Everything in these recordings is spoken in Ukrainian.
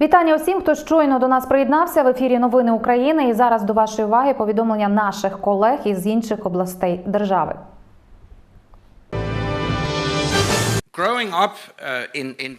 Вітання усім, хто щойно до нас приєднався в ефірі Новини України. І зараз до вашої уваги повідомлення наших колег із інших областей держави.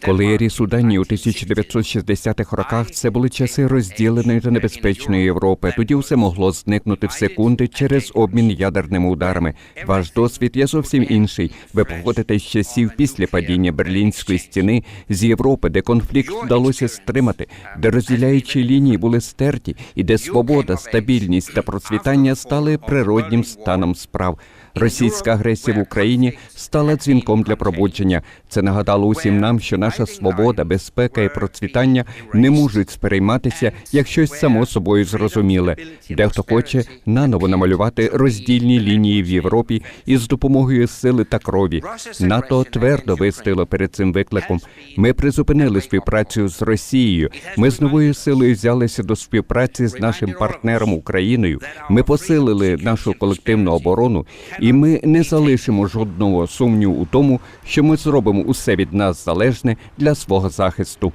Коли я ріс у Данії у 1960-х роках, це були часи розділеної та небезпечної Європи. Тоді все могло зникнути в секунди через обмін ядерними ударами. Ваш досвід є зовсім інший. Ви походите з часів після падіння Берлінської стіни з Європи, де конфлікт вдалося стримати, де розділяючі лінії були стерті, і де свобода, стабільність та процвітання стали природнім станом справ. Російська агресія в Україні стала дзвінком для пробудження. Це нагадало усім нам, що наша свобода, безпека і процвітання не можуть сприйматися як щось само собою зрозуміле. Дехто хоче наново намалювати роздільні лінії в Європі із допомогою сили та крові. НАТО твердо вистояло перед цим викликом. Ми призупинили співпрацю з Росією. Ми з новою силою взялися до співпраці з нашим партнером Україною. Ми посилили нашу колективну оборону, ми не залишимо жодного сумніву у тому, що ми зробимо усе від нас залежне для свого захисту.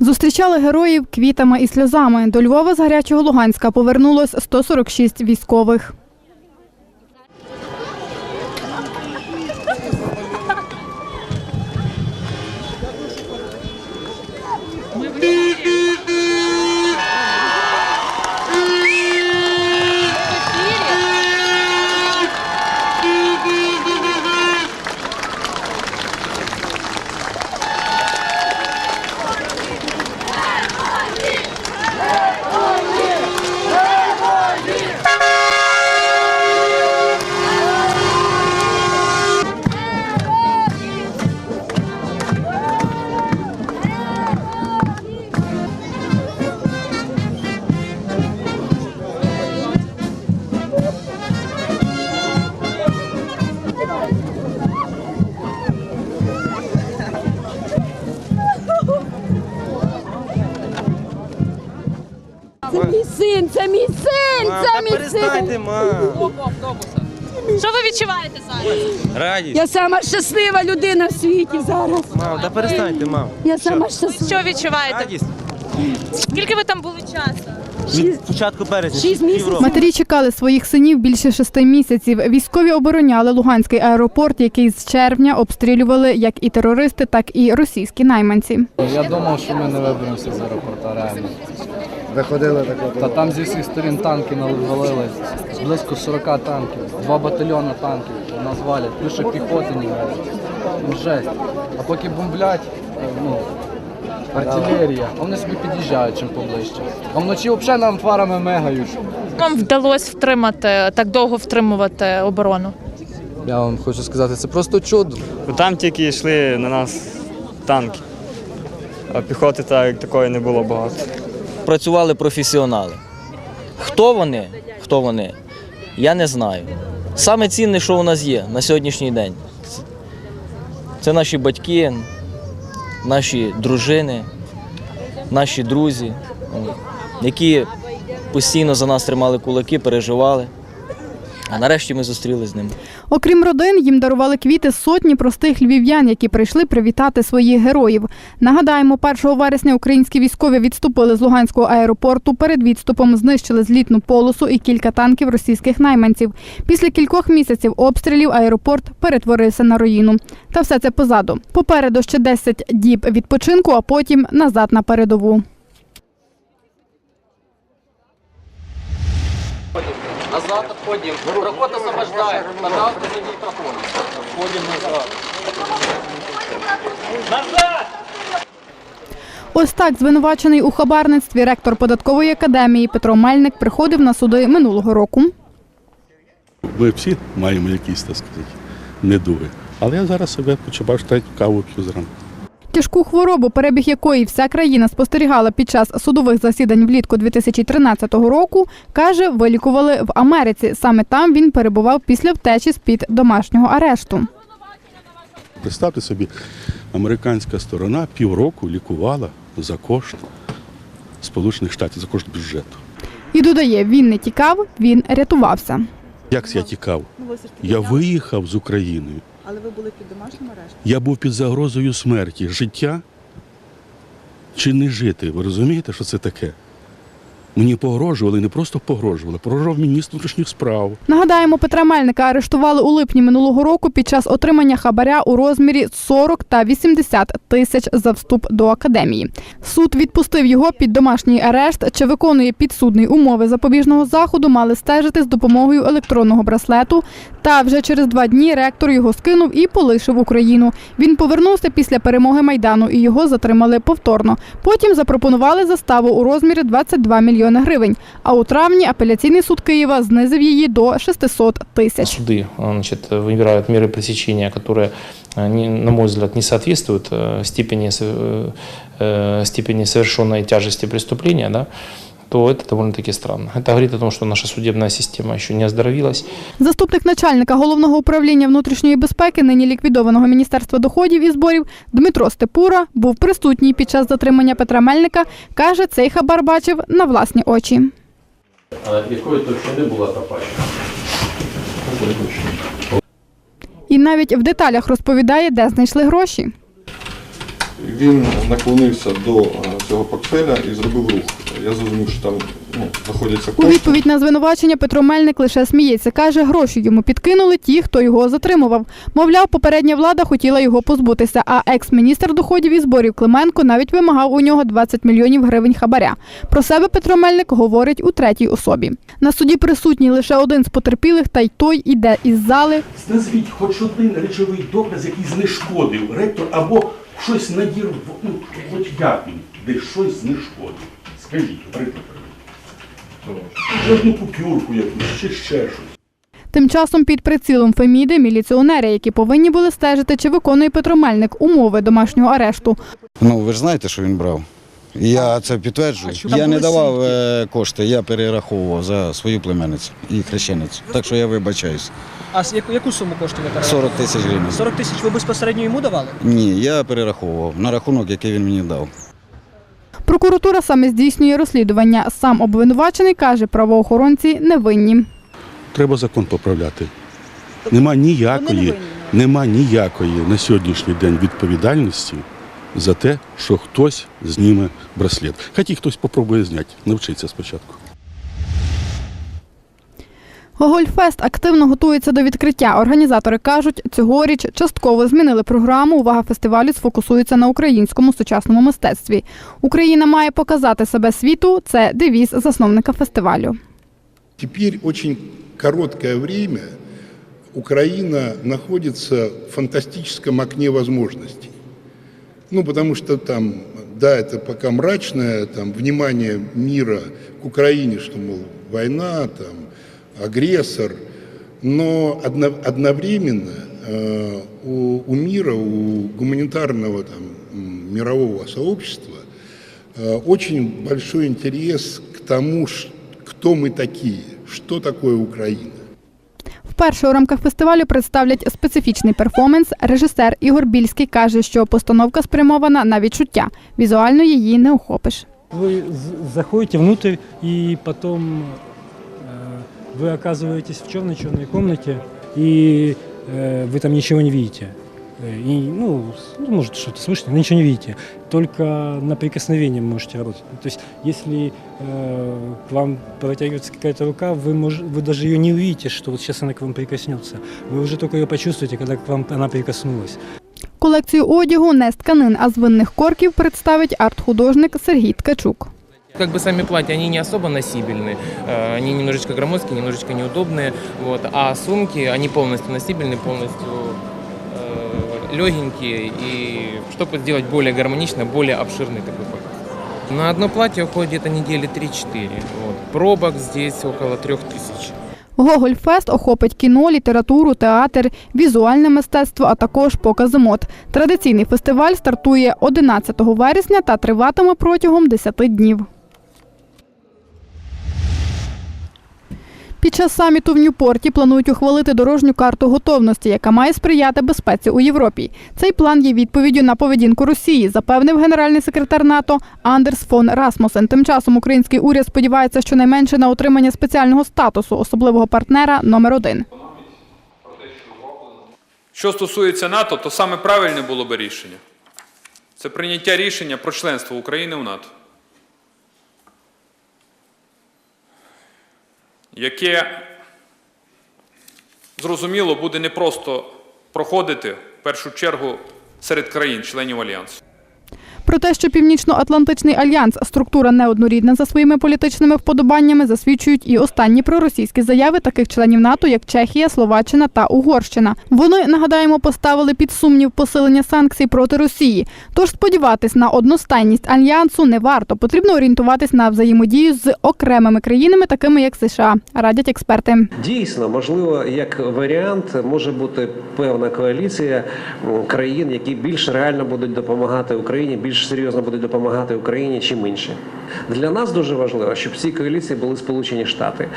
Зустрічали героїв квітами і сльозами. До Львова з гарячого Луганська повернулось 146 військових. Перестаньте. Що ви відчуваєте зараз? Радість. Я сама щаслива людина в світі зараз. Мам, та перестаньте, мам. Я сама щаслива. Що відчуваєте? Радість. Скільки ви там були часу? Від початку березня. Шість місяців. Матері чекали своїх синів більше шести місяців. Військові обороняли Луганський аеропорт, який з червня обстрілювали як і терористи, так і російські найманці. Я думав, що ми не виберемося з аеропорту, реально. Виходили таке. Та там зі всіх сторін танки навалили. Близько 40 танків, два батальйони танків нас валять, ще піхоти не валять. Ну, жесть. А поки бомблять, е, ну, артилерія, а вони собі під'їжджають чим поближче. А вночі взагалі нам фарами мегають. Вам вдалося втримати, так довго втримувати оборону? Я вам хочу сказати, це просто чудо. Ну, Там тільки йшли на нас танки, а піхоти так, такої не було багато. працювали професіонали. Хто вони? Хто вони? Я не знаю. Саме цінне, що у нас є на сьогоднішній день, це наші батьки, наші дружини, наші друзі, які постійно за нас тримали кулаки, переживали. А нарешті ми зустрілися з ними. Окрім родин, їм дарували квіти сотні простих львів'ян, які прийшли привітати своїх героїв. Нагадаємо, 1 вересня українські військові відступили з Луганського аеропорту. Перед відступом знищили злітну полосу і кілька танків російських найманців. Після кількох місяців обстрілів аеропорт перетворився на руїну. Та все це позаду. Попереду ще 10 діб відпочинку, а потім назад на передову. Назад відходимо. Проход освобождає. Пожалуйста, не мікрофон. Входимо назад. Назад! Ось так звинувачений у хабарництві ректор податкової академії Петро Мельник приходив на суди минулого року. Ми всі маємо якісь, так сказати, недуги. Але я зараз себе почував, що каву п'ю зранку. Тяжку хворобу, перебіг якої вся країна спостерігала під час судових засідань влітку 2013 року, каже, вилікували в Америці. Саме там він перебував після втечі з-під домашнього арешту. Представте собі, американська сторона півроку лікувала за кошт Сполучених Штатів, за кошт бюджету. І додає, він не тікав, він рятувався. Як я тікав? Я виїхав з Україною. Але ви були під домашнім арештом? Я був під загрозою смерті. Життя чи не жити? Ви розумієте, що це таке? Мені погрожували, не просто погрожували, погрожував міністр внутрішніх справ. Нагадаємо, Петра Мельника арештували у липні минулого року під час отримання хабаря у розмірі 40 та 80 тисяч за вступ до академії. Суд відпустив його під домашній арешт. Чи виконує підсудний умови запобіжного заходу, мали стежити з допомогою електронного браслету. Та вже через два дні ректор його скинув і полишив Україну. Він повернувся після перемоги майдану і його затримали повторно. Потім запропонували заставу у розмірі 22 мільйони гривень. А у травні апеляційний суд Києва знизив її до 600 тисяч. Суды значит, выбирают меры пресечения, которые, э, не- на мой взгляд, не соответствуют э, степени, с- э, э, степени совершенной тяжести преступления, да, То это довольно-таки странно. Это говорит о том, что наша судебная система еще не оздоровилась. Заступник начальника головного управління внутрішньої безпеки нині ліквідованого міністерства доходів і зборів Дмитро Степура був присутній під час затримання Петра Мельника. каже, цей хабар бачив на власні очі. А якої товщини була та пачка? І навіть в деталях розповідає, де знайшли гроші. Він наклонився до е, цього портфеля і зробив рух. Я зрозумів, що там ну, знаходяться У відповідь на звинувачення Петро Мельник лише сміється. Каже, гроші йому підкинули ті, хто його затримував. Мовляв, попередня влада хотіла його позбутися, а екс-міністр доходів і зборів Клименко навіть вимагав у нього 20 мільйонів гривень хабаря. Про себе Петро Мельник говорить у третій особі. На суді присутній лише один з потерпілих, та й той іде із зали. Назвіть хоч один речовий доказ, який знешкодив ректор або щось надір, ну, хоч як він, де щось знешкодив. Скажіть, приклад. Одну купюрку якусь, чи ще щось. Тим часом під прицілом Феміди міліціонери, які повинні були стежити, чи виконує Петро Мельник умови домашнього арешту. Ну, ви ж знаєте, що він брав. Я це підтверджую. Я не давав е, кошти, я перераховував за свою племенницю і хрещеницю. Так що я вибачаюсь. А яку, яку суму коштів ви перерахували? 40 тисяч гривень. 40 тисяч ви безпосередньо йому давали? Ні, я перераховував на рахунок, який він мені дав. Прокуратура саме здійснює розслідування. Сам обвинувачений каже, правоохоронці невинні. Треба закон поправляти. Нема ніякої, нема ніякої на сьогоднішній день відповідальності за те, що хтось зніме браслет. Хай хтось попробує зняти, навчиться спочатку. Гогольфест активно готується до відкриття. Організатори кажуть, цьогоріч частково змінили програму. Увага фестивалю сфокусується на українському сучасному мистецтві. Україна має показати себе світу. Це девіз засновника фестивалю. Теперь очень короткое время Украина находится в фантастическом окне возможностей. Ну, потому что там, да, это пока мрачное, там, внимание мира к Украине, что, мол, война, там, агрессор, но одно- одновременно э, у, у мира, у гуманитарного там, мирового сообщества э, очень большой интерес к тому, ш- кто мы такие, что такое Украина. Вперше у рамках фестивалю представлять специфічний перформанс. Режисер Ігор Більський каже, що постановка спрямована на відчуття. Візуально її не охопиш. Вы заходите внутрь и потом э, вы оказываетесь в черной-черной комнате и э, вы там ничего не видите. Э, И, ну, с- ну, может, что-то слышите, но ничего не видите. Только на прикосновение можете работать. То есть, если э, к вам протягивается какая-то рука, вы, мож, вы даже ее не увидите, что вот сейчас она к вам прикоснется. Вы уже только ее почувствуете, когда к вам она прикоснулась. Колекцію одягу не з тканин, а з винних корків представить арт-художник Сергій Ткачук. Как бы сами платья, они не особо носибельны, э, они немножечко громоздкие, немножечко неудобные, вот, а сумки, они полностью носибельные, полностью э, легенькие, и чтобы сделать более гармонично, более обширный такой показ. На одно платье уходит где-то недели 3-4, вот. пробок здесь около 3000. Гогольфест охопить кіно, літературу, театр, візуальне мистецтво, а також покази мод. Традиційний фестиваль стартує 11 вересня та триватиме протягом 10 днів. Під час саміту в Ньюпорті планують ухвалити дорожню карту готовності, яка має сприяти безпеці у Європі. Цей план є відповіддю на поведінку Росії, запевнив генеральний секретар НАТО Андерс фон Расмусен. Тим часом український уряд сподівається щонайменше на отримання спеціального статусу особливого партнера номер один. Що стосується НАТО, то саме правильне було би рішення. Це прийняття рішення про членство України в НАТО. Яке, зрозуміло, буде не просто проходити в першу чергу серед країн-членів Альянсу. Про те, що Північно-Атлантичний альянс структура неоднорідна за своїми політичними вподобаннями, засвідчують і останні проросійські заяви таких членів НАТО, як Чехія, Словаччина та Угорщина. Вони нагадаємо поставили під сумнів посилення санкцій проти Росії. Тож сподіватись на одностайність альянсу не варто. Потрібно орієнтуватись на взаємодію з окремими країнами, такими як США, радять експерти. Дійсно, можливо, як варіант може бути певна коаліція країн, які більш реально будуть допомагати Україні, більш серйозно будуть допомагати Україні, чим інші. Для нас дуже важливо, щоб в цій коаліції були Сполучені Штати,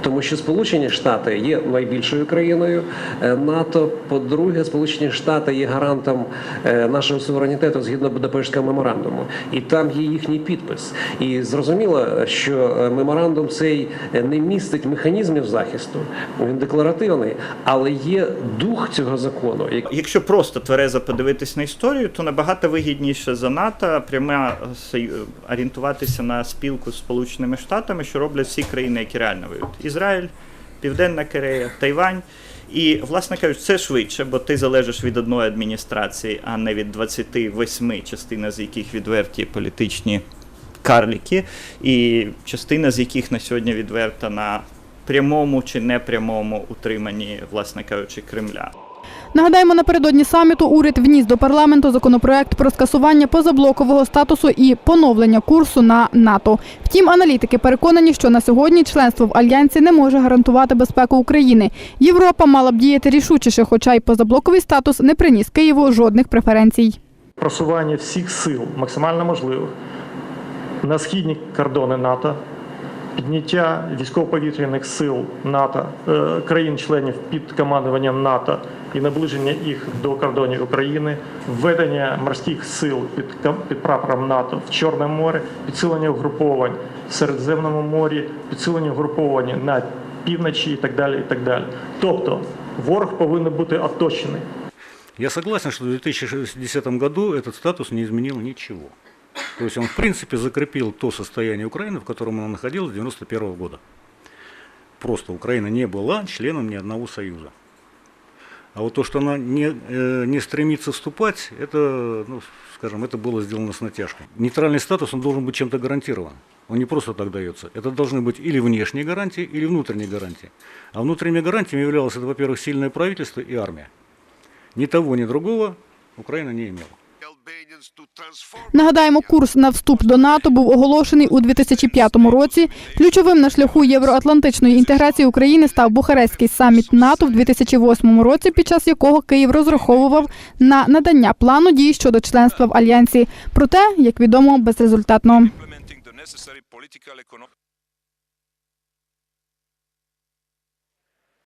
тому що Сполучені Штати є найбільшою країною е, НАТО. По-друге, Сполучені Штати є гарантом е, нашого суверенітету згідно Будапештського меморандуму, і там є їхній підпис. І зрозуміло, що е, меморандум цей не містить механізмів захисту. Він декларативний, але є дух цього закону. Якщо просто тверезо подивитись на історію, то набагато вигідніше за НАТО прямо сою- орієнтуватися на спілку з Сполученими Штатами, що роблять всі країни, які реально воюють. Ізраїль, Південна Корея, Тайвань. І, власне кажучи, це швидше, бо ти залежиш від одної адміністрації, а не від 28, частина з яких відверті політичні карліки, і частина з яких на сьогодні відверта на прямому чи непрямому утриманні, власне кажучи, Кремля. Нагадаємо, напередодні саміту уряд вніс до парламенту законопроект про скасування позаблокового статусу і поновлення курсу на НАТО. Втім, аналітики переконані, що на сьогодні членство в альянсі не може гарантувати безпеку України. Європа мала б діяти рішучіше, хоча й позаблоковий статус не приніс Києву жодних преференцій. просування всіх сил максимально можливих на східні кордони НАТО, підняття військово-повітряних сил НАТО, е, країн-членів під командуванням НАТО і наближення їх до кордонів України, введення морських сил під, під прапором НАТО в Чорне море, підсилення угруповань в Середземному морі, підсилення угруповань на півночі і так далі. І так далі. Тобто ворог повинен бути оточений. Я согласен, что в 2010 году этот статус не изменил ничего. То есть он, в принципе, закрепил то состояние Украины, в котором она находилась с 1991 года. Просто Украина не была членом ни одного союза. А вот то, что она не, э, не стремится вступать, это, ну, скажем, это было сделано с натяжкой. Нейтральный статус, он должен быть чем-то гарантирован. Он не просто так дается. Это должны быть или внешние гарантии, или внутренние гарантии. А внутренними гарантиями являлось, это, во-первых, сильное правительство и армия. Ни того, ни другого Украина не имела. Нагадаємо, курс на вступ до НАТО був оголошений у 2005 році. Ключовим на шляху євроатлантичної інтеграції України став Бухарестський саміт НАТО в 2008 році, під час якого Київ розраховував на надання плану дій щодо членства в альянсі. Проте, як відомо, безрезультатно.